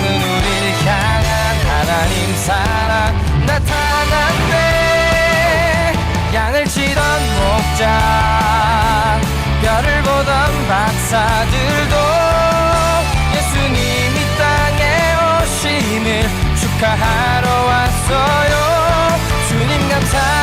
사랑은 우릴 향한 하나님 사랑 나타났네. 양을 치던 목자 별을 보던 박사들도 예수님 이 땅에 오심을 축하하러 왔어요. 주님 감사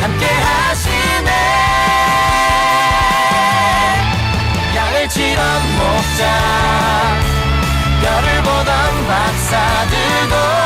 함께 하시네. 양을 치던 목자 별을 보던 박사들도